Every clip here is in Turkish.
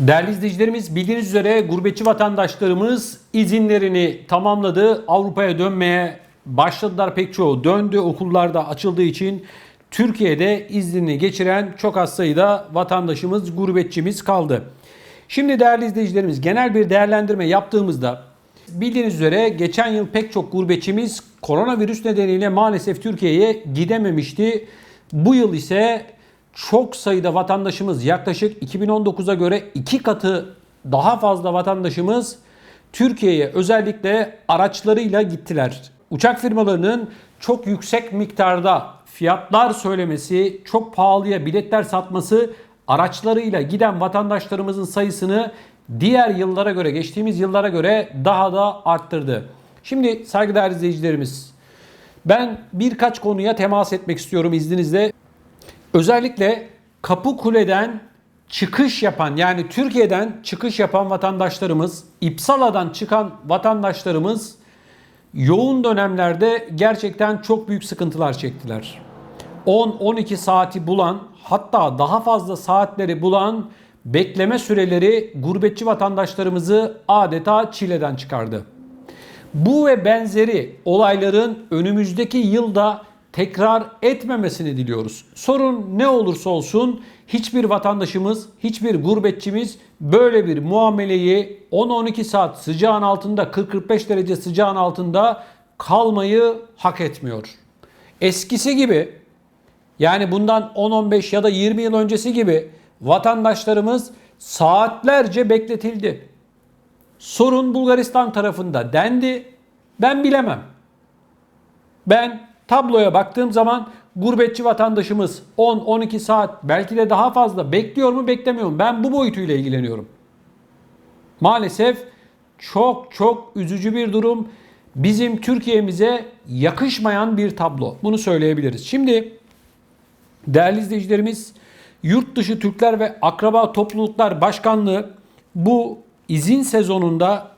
Değerli izleyicilerimiz bildiğiniz üzere gurbetçi vatandaşlarımız izinlerini tamamladı. Avrupa'ya dönmeye başladılar pek çoğu döndü. Okullarda açıldığı için Türkiye'de iznini geçiren çok az sayıda vatandaşımız, gurbetçimiz kaldı. Şimdi değerli izleyicilerimiz genel bir değerlendirme yaptığımızda bildiğiniz üzere geçen yıl pek çok gurbetçimiz koronavirüs nedeniyle maalesef Türkiye'ye gidememişti. Bu yıl ise çok sayıda vatandaşımız yaklaşık 2019'a göre iki katı daha fazla vatandaşımız Türkiye'ye özellikle araçlarıyla gittiler. Uçak firmalarının çok yüksek miktarda fiyatlar söylemesi, çok pahalıya biletler satması araçlarıyla giden vatandaşlarımızın sayısını diğer yıllara göre, geçtiğimiz yıllara göre daha da arttırdı. Şimdi saygıdeğer izleyicilerimiz, ben birkaç konuya temas etmek istiyorum izninizle. Özellikle Kapıkule'den çıkış yapan yani Türkiye'den çıkış yapan vatandaşlarımız, İpsala'dan çıkan vatandaşlarımız yoğun dönemlerde gerçekten çok büyük sıkıntılar çektiler. 10-12 saati bulan hatta daha fazla saatleri bulan bekleme süreleri gurbetçi vatandaşlarımızı adeta çileden çıkardı. Bu ve benzeri olayların önümüzdeki yılda tekrar etmemesini diliyoruz. Sorun ne olursa olsun hiçbir vatandaşımız, hiçbir gurbetçimiz böyle bir muameleyi 10-12 saat sıcağın altında, 40-45 derece sıcağın altında kalmayı hak etmiyor. Eskisi gibi yani bundan 10-15 ya da 20 yıl öncesi gibi vatandaşlarımız saatlerce bekletildi. Sorun Bulgaristan tarafında dendi. Ben bilemem. Ben tabloya baktığım zaman gurbetçi vatandaşımız 10-12 saat belki de daha fazla bekliyor mu beklemiyor mu? Ben bu boyutuyla ilgileniyorum. Maalesef çok çok üzücü bir durum. Bizim Türkiye'mize yakışmayan bir tablo. Bunu söyleyebiliriz. Şimdi değerli izleyicilerimiz Yurt dışı Türkler ve Akraba Topluluklar Başkanlığı bu izin sezonunda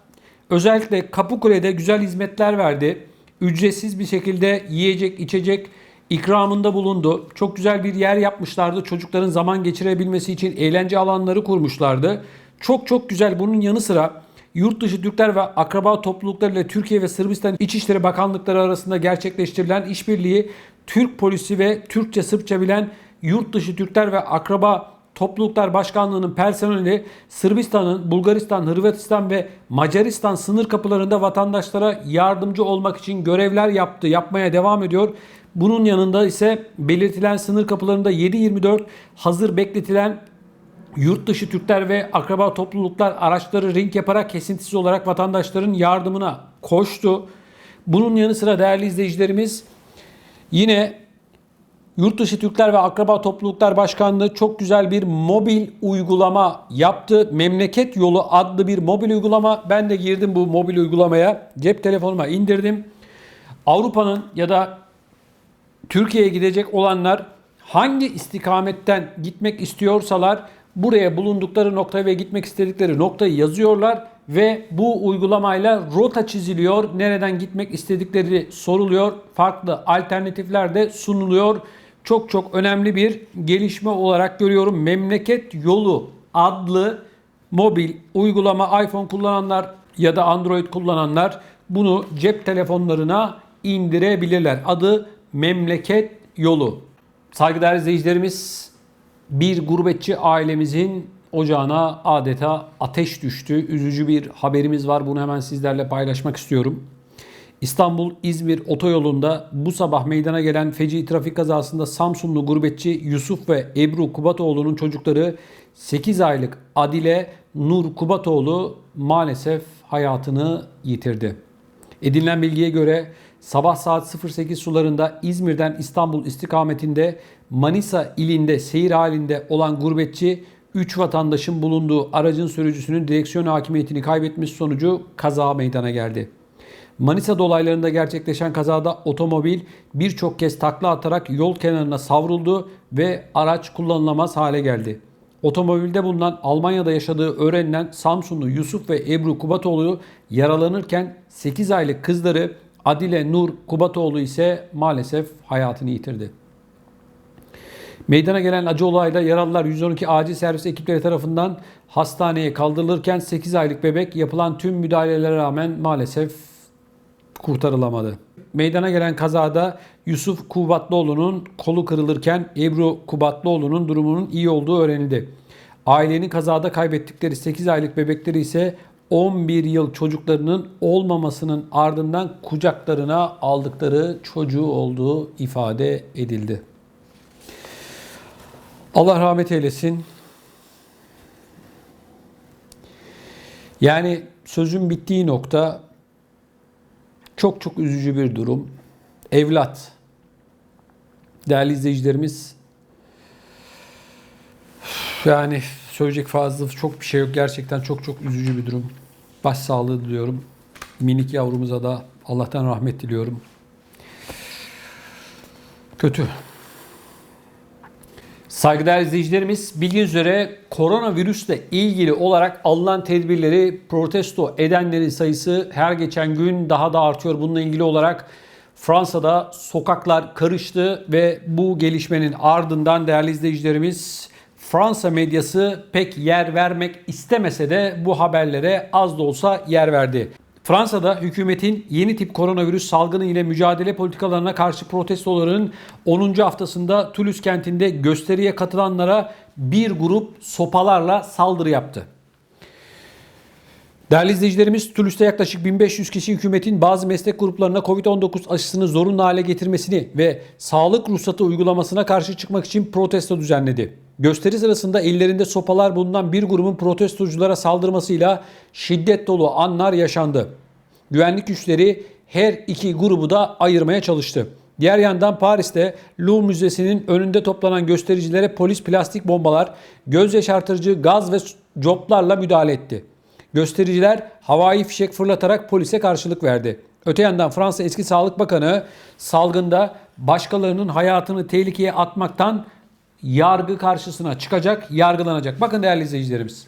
özellikle Kapıkule'de güzel hizmetler verdi. Ücretsiz bir şekilde yiyecek, içecek ikramında bulundu. Çok güzel bir yer yapmışlardı. Çocukların zaman geçirebilmesi için eğlence alanları kurmuşlardı. Çok çok güzel. Bunun yanı sıra yurt dışı Türkler ve akraba toplulukları ile Türkiye ve Sırbistan İçişleri Bakanlıkları arasında gerçekleştirilen işbirliği Türk polisi ve Türkçe Sırpça bilen yurt dışı Türkler ve akraba Topluluklar Başkanlığı'nın personeli Sırbistan'ın, Bulgaristan, Hırvatistan ve Macaristan sınır kapılarında vatandaşlara yardımcı olmak için görevler yaptı, yapmaya devam ediyor. Bunun yanında ise belirtilen sınır kapılarında 7-24 hazır bekletilen yurt dışı Türkler ve akraba topluluklar araçları ring yaparak kesintisiz olarak vatandaşların yardımına koştu. Bunun yanı sıra değerli izleyicilerimiz yine Yurtdışı Türkler ve Akraba Topluluklar Başkanlığı çok güzel bir mobil uygulama yaptı. Memleket Yolu adlı bir mobil uygulama. Ben de girdim bu mobil uygulamaya. Cep telefonuma indirdim. Avrupa'nın ya da Türkiye'ye gidecek olanlar hangi istikametten gitmek istiyorsalar buraya bulundukları nokta ve gitmek istedikleri noktayı yazıyorlar ve bu uygulamayla rota çiziliyor. Nereden gitmek istedikleri soruluyor. Farklı alternatifler de sunuluyor çok çok önemli bir gelişme olarak görüyorum. Memleket Yolu adlı mobil uygulama iPhone kullananlar ya da Android kullananlar bunu cep telefonlarına indirebilirler. Adı Memleket Yolu. Saygıdeğer izleyicilerimiz bir gurbetçi ailemizin ocağına adeta ateş düştü. Üzücü bir haberimiz var. Bunu hemen sizlerle paylaşmak istiyorum. İstanbul-İzmir otoyolunda bu sabah meydana gelen feci trafik kazasında Samsunlu gurbetçi Yusuf ve Ebru Kubatoğlu'nun çocukları 8 aylık Adile Nur Kubatoğlu maalesef hayatını yitirdi. Edinilen bilgiye göre sabah saat 08 sularında İzmir'den İstanbul istikametinde Manisa ilinde seyir halinde olan gurbetçi 3 vatandaşın bulunduğu aracın sürücüsünün direksiyon hakimiyetini kaybetmesi sonucu kaza meydana geldi. Manisa dolaylarında gerçekleşen kazada otomobil birçok kez takla atarak yol kenarına savruldu ve araç kullanılamaz hale geldi. Otomobilde bulunan Almanya'da yaşadığı öğrenilen Samsunlu Yusuf ve Ebru Kubatoğlu yaralanırken 8 aylık kızları Adile Nur Kubatoğlu ise maalesef hayatını yitirdi. Meydana gelen acı olayda yaralılar 112 acil servis ekipleri tarafından hastaneye kaldırılırken 8 aylık bebek yapılan tüm müdahalelere rağmen maalesef kurtarılamadı. Meydana gelen kazada Yusuf Kubatlıoğlu'nun kolu kırılırken Ebru Kubatlıoğlu'nun durumunun iyi olduğu öğrenildi. Ailenin kazada kaybettikleri 8 aylık bebekleri ise 11 yıl çocuklarının olmamasının ardından kucaklarına aldıkları çocuğu olduğu ifade edildi. Allah rahmet eylesin. Yani sözün bittiği nokta çok çok üzücü bir durum. Evlat. Değerli izleyicilerimiz yani söyleyecek fazla çok bir şey yok. Gerçekten çok çok üzücü bir durum. Başsağlığı diliyorum. Minik yavrumuza da Allah'tan rahmet diliyorum. Kötü. Saygıdeğer izleyicilerimiz bildiğiniz üzere koronavirüsle ilgili olarak alınan tedbirleri protesto edenlerin sayısı her geçen gün daha da artıyor. Bununla ilgili olarak Fransa'da sokaklar karıştı ve bu gelişmenin ardından değerli izleyicilerimiz Fransa medyası pek yer vermek istemese de bu haberlere az da olsa yer verdi. Fransa'da hükümetin yeni tip koronavirüs salgını ile mücadele politikalarına karşı protestoların 10. haftasında Toulouse kentinde gösteriye katılanlara bir grup sopalarla saldırı yaptı. Değerli izleyicilerimiz, Toulouse'da yaklaşık 1500 kişi hükümetin bazı meslek gruplarına Covid-19 aşısını zorunlu hale getirmesini ve sağlık ruhsatı uygulamasına karşı çıkmak için protesto düzenledi. Gösteri sırasında ellerinde sopalar bulunan bir grubun protestoculara saldırmasıyla şiddet dolu anlar yaşandı. Güvenlik güçleri her iki grubu da ayırmaya çalıştı. Diğer yandan Paris'te Louvre Müzesi'nin önünde toplanan göstericilere polis plastik bombalar, göz yaşartıcı gaz ve coplarla müdahale etti. Göstericiler havai fişek fırlatarak polise karşılık verdi. Öte yandan Fransa eski Sağlık Bakanı salgında başkalarının hayatını tehlikeye atmaktan yargı karşısına çıkacak, yargılanacak. Bakın değerli izleyicilerimiz.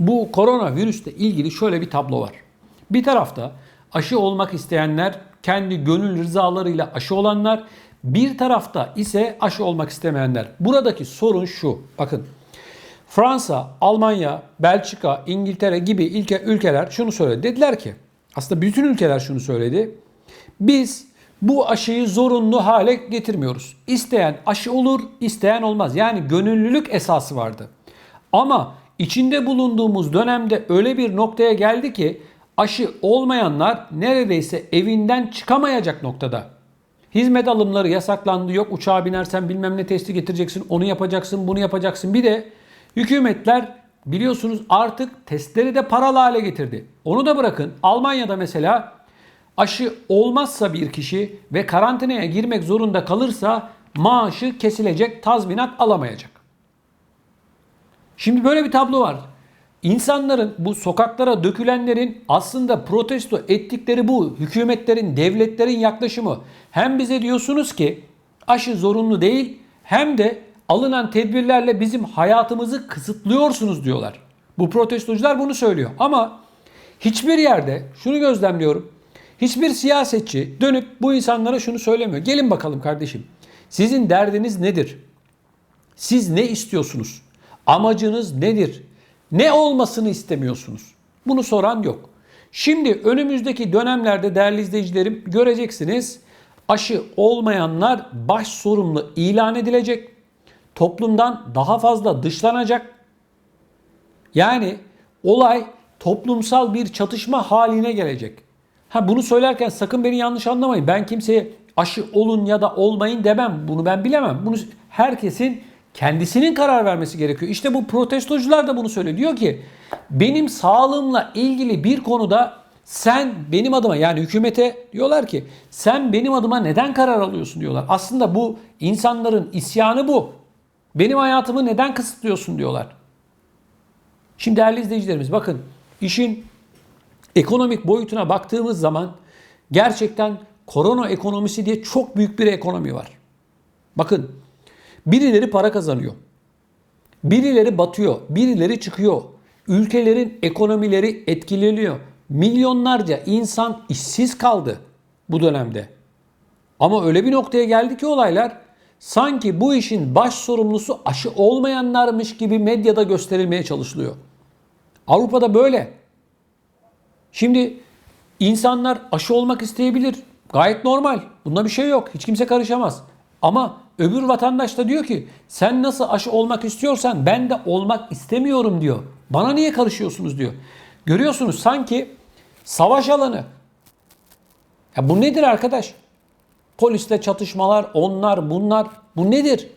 Bu koronavirüsle ilgili şöyle bir tablo var. Bir tarafta aşı olmak isteyenler, kendi gönül rızalarıyla aşı olanlar, bir tarafta ise aşı olmak istemeyenler. Buradaki sorun şu. Bakın Fransa, Almanya, Belçika, İngiltere gibi ilke, ülkeler şunu söyledi. Dediler ki aslında bütün ülkeler şunu söyledi. Biz bu aşıyı zorunlu hale getirmiyoruz. İsteyen aşı olur, isteyen olmaz. Yani gönüllülük esası vardı. Ama içinde bulunduğumuz dönemde öyle bir noktaya geldi ki aşı olmayanlar neredeyse evinden çıkamayacak noktada. Hizmet alımları yasaklandı. Yok uçağa binersen bilmem ne testi getireceksin, onu yapacaksın, bunu yapacaksın. Bir de hükümetler biliyorsunuz artık testleri de paralı hale getirdi. Onu da bırakın. Almanya'da mesela aşı olmazsa bir kişi ve karantinaya girmek zorunda kalırsa maaşı kesilecek, tazminat alamayacak. Şimdi böyle bir tablo var. İnsanların bu sokaklara dökülenlerin aslında protesto ettikleri bu hükümetlerin, devletlerin yaklaşımı. Hem bize diyorsunuz ki aşı zorunlu değil hem de alınan tedbirlerle bizim hayatımızı kısıtlıyorsunuz diyorlar. Bu protestocular bunu söylüyor. Ama hiçbir yerde şunu gözlemliyorum. Hiçbir siyasetçi dönüp bu insanlara şunu söylemiyor. Gelin bakalım kardeşim. Sizin derdiniz nedir? Siz ne istiyorsunuz? Amacınız nedir? Ne olmasını istemiyorsunuz? Bunu soran yok. Şimdi önümüzdeki dönemlerde değerli izleyicilerim göreceksiniz aşı olmayanlar baş sorumlu ilan edilecek. Toplumdan daha fazla dışlanacak. Yani olay toplumsal bir çatışma haline gelecek. Ha bunu söylerken sakın beni yanlış anlamayın. Ben kimseye aşı olun ya da olmayın demem. Bunu ben bilemem. Bunu herkesin kendisinin karar vermesi gerekiyor. İşte bu protestocular da bunu söylüyor. Diyor ki benim sağlığımla ilgili bir konuda sen benim adıma yani hükümete diyorlar ki sen benim adıma neden karar alıyorsun diyorlar. Aslında bu insanların isyanı bu. Benim hayatımı neden kısıtlıyorsun diyorlar. Şimdi değerli izleyicilerimiz bakın işin ekonomik boyutuna baktığımız zaman gerçekten korona ekonomisi diye çok büyük bir ekonomi var. Bakın birileri para kazanıyor. Birileri batıyor, birileri çıkıyor. Ülkelerin ekonomileri etkileniyor. Milyonlarca insan işsiz kaldı bu dönemde. Ama öyle bir noktaya geldi ki olaylar sanki bu işin baş sorumlusu aşı olmayanlarmış gibi medyada gösterilmeye çalışılıyor. Avrupa'da böyle. Şimdi insanlar aşı olmak isteyebilir. Gayet normal. Bunda bir şey yok. Hiç kimse karışamaz. Ama öbür vatandaş da diyor ki sen nasıl aşı olmak istiyorsan ben de olmak istemiyorum diyor. Bana niye karışıyorsunuz diyor. Görüyorsunuz sanki savaş alanı. Ya bu nedir arkadaş? Polisle çatışmalar, onlar, bunlar. Bu nedir?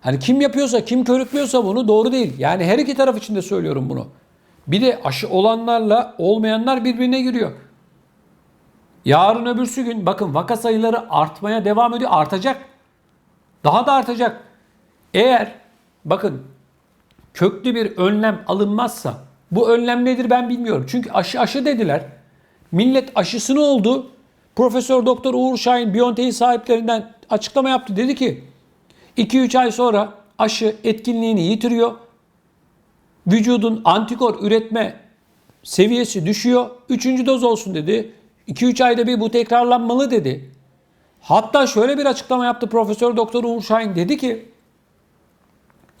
Hani kim yapıyorsa, kim körüklüyorsa bunu doğru değil. Yani her iki taraf için de söylüyorum bunu. Bir de aşı olanlarla olmayanlar birbirine giriyor. Yarın öbürsü gün bakın vaka sayıları artmaya devam ediyor. Artacak. Daha da artacak. Eğer bakın köklü bir önlem alınmazsa bu önlem nedir ben bilmiyorum. Çünkü aşı aşı dediler. Millet aşısını oldu. Profesör Doktor Uğur Şahin BioNTech'in sahiplerinden açıklama yaptı. Dedi ki 2-3 ay sonra aşı etkinliğini yitiriyor. Vücudun antikor üretme seviyesi düşüyor. Üçüncü doz olsun dedi. 2-3 ayda bir bu tekrarlanmalı dedi. Hatta şöyle bir açıklama yaptı Profesör Doktor Uğur Şahin dedi ki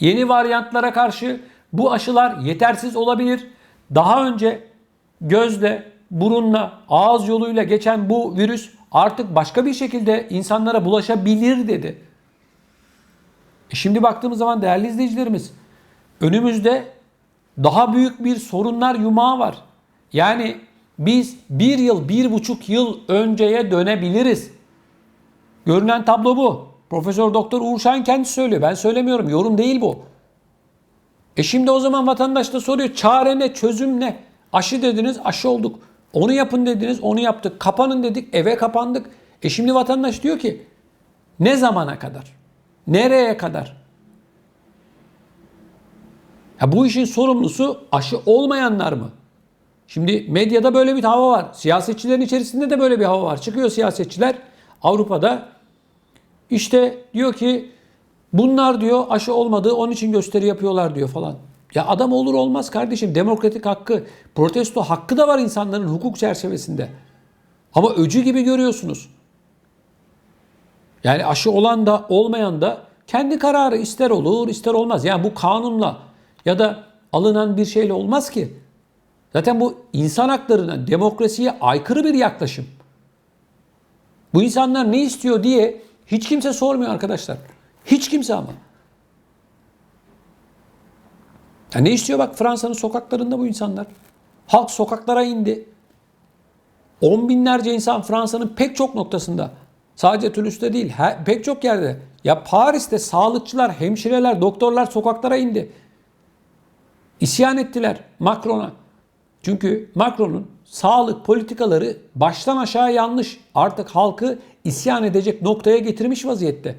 yeni varyantlara karşı bu aşılar yetersiz olabilir. Daha önce gözle, burunla, ağız yoluyla geçen bu virüs artık başka bir şekilde insanlara bulaşabilir dedi. E şimdi baktığımız zaman değerli izleyicilerimiz önümüzde daha büyük bir sorunlar yumağı var. Yani biz bir yıl, bir buçuk yıl önceye dönebiliriz. Görünen tablo bu. Profesör Doktor Uğur Şahin kendisi söylüyor. Ben söylemiyorum. Yorum değil bu. E şimdi o zaman vatandaş da soruyor. Çare ne? Çözüm ne? Aşı dediniz, aşı olduk. Onu yapın dediniz, onu yaptık. Kapanın dedik, eve kapandık. E şimdi vatandaş diyor ki ne zamana kadar? Nereye kadar? Ya bu işin sorumlusu aşı olmayanlar mı? Şimdi medyada böyle bir hava var. Siyasetçilerin içerisinde de böyle bir hava var. Çıkıyor siyasetçiler Avrupa'da işte diyor ki bunlar diyor aşı olmadı onun için gösteri yapıyorlar diyor falan. Ya adam olur olmaz kardeşim demokratik hakkı, protesto hakkı da var insanların hukuk çerçevesinde. Ama öcü gibi görüyorsunuz. Yani aşı olan da olmayan da kendi kararı ister olur ister olmaz. Yani bu kanunla ya da alınan bir şeyle olmaz ki. Zaten bu insan haklarına, demokrasiye aykırı bir yaklaşım. Bu insanlar ne istiyor diye hiç kimse sormuyor arkadaşlar. Hiç kimse ama. Ya ne istiyor bak Fransa'nın sokaklarında bu insanlar. Halk sokaklara indi. On binlerce insan Fransa'nın pek çok noktasında. Sadece Toulouse'da değil, pek çok yerde. Ya Paris'te sağlıkçılar, hemşireler, doktorlar sokaklara indi. İsyan ettiler Macron'a. Çünkü Macron'un sağlık politikaları baştan aşağı yanlış. Artık halkı isyan edecek noktaya getirmiş vaziyette.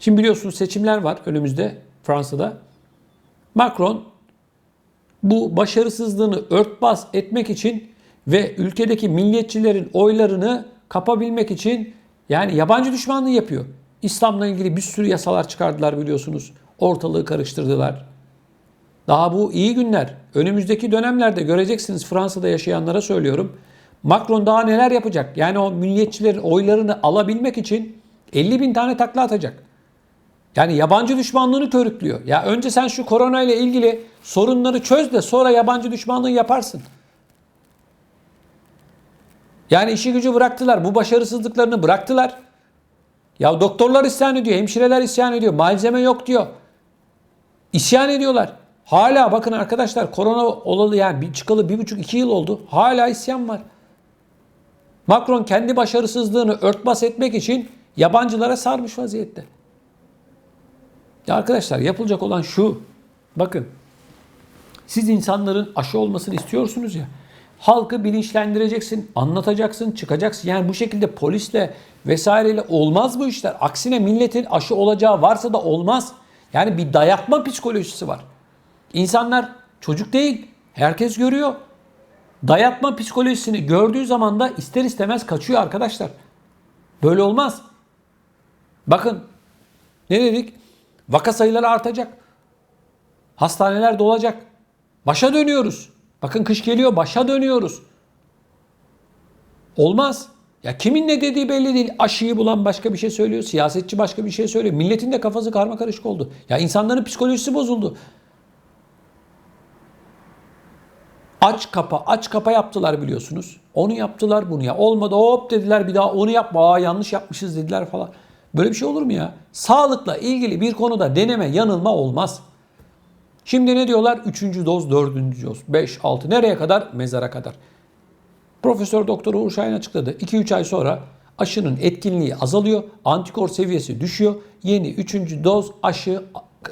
Şimdi biliyorsunuz seçimler var önümüzde Fransa'da. Macron bu başarısızlığını örtbas etmek için ve ülkedeki milliyetçilerin oylarını kapabilmek için yani yabancı düşmanlığı yapıyor. İslam'la ilgili bir sürü yasalar çıkardılar biliyorsunuz. Ortalığı karıştırdılar. Daha bu iyi günler. Önümüzdeki dönemlerde göreceksiniz Fransa'da yaşayanlara söylüyorum. Macron daha neler yapacak? Yani o milliyetçilerin oylarını alabilmek için 50 bin tane takla atacak. Yani yabancı düşmanlığını körüklüyor. Ya önce sen şu korona ile ilgili sorunları çöz de sonra yabancı düşmanlığı yaparsın. Yani işi gücü bıraktılar. Bu başarısızlıklarını bıraktılar. Ya doktorlar isyan ediyor, hemşireler isyan ediyor, malzeme yok diyor. İsyan ediyorlar. Hala bakın arkadaşlar korona olalı yani çıkalı bir buçuk iki yıl oldu. Hala isyan var. Macron kendi başarısızlığını örtbas etmek için yabancılara sarmış vaziyette. Ya arkadaşlar yapılacak olan şu. Bakın siz insanların aşı olmasını istiyorsunuz ya. Halkı bilinçlendireceksin, anlatacaksın, çıkacaksın. Yani bu şekilde polisle vesaireyle olmaz bu işler. Aksine milletin aşı olacağı varsa da olmaz. Yani bir dayatma psikolojisi var. İnsanlar çocuk değil, herkes görüyor. Dayatma psikolojisini gördüğü zaman da ister istemez kaçıyor arkadaşlar. Böyle olmaz. Bakın ne dedik? Vaka sayıları artacak. Hastaneler dolacak. Başa dönüyoruz. Bakın kış geliyor başa dönüyoruz. Olmaz. Ya kimin ne dediği belli değil. Aşıyı bulan başka bir şey söylüyor. Siyasetçi başka bir şey söylüyor. Milletin de kafası karma karışık oldu. Ya insanların psikolojisi bozuldu. Aç kapa, aç kapa yaptılar biliyorsunuz. Onu yaptılar bunu ya. Olmadı hop dediler bir daha onu yapma. Aa yanlış yapmışız dediler falan. Böyle bir şey olur mu ya? Sağlıkla ilgili bir konuda deneme yanılma olmaz. Şimdi ne diyorlar? Üçüncü doz, dördüncü doz, 5, 6 nereye kadar? Mezara kadar. Profesör Doktor Uğur Şahin açıkladı. 2-3 ay sonra aşının etkinliği azalıyor. Antikor seviyesi düşüyor. Yeni 3. doz aşı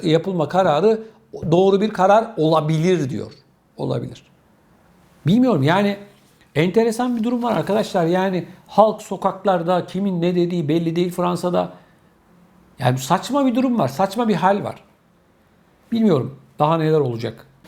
yapılma kararı doğru bir karar olabilir diyor. Olabilir. Bilmiyorum yani enteresan bir durum var arkadaşlar. Yani halk sokaklarda kimin ne dediği belli değil Fransa'da. Yani saçma bir durum var. Saçma bir hal var. Bilmiyorum daha neler olacak.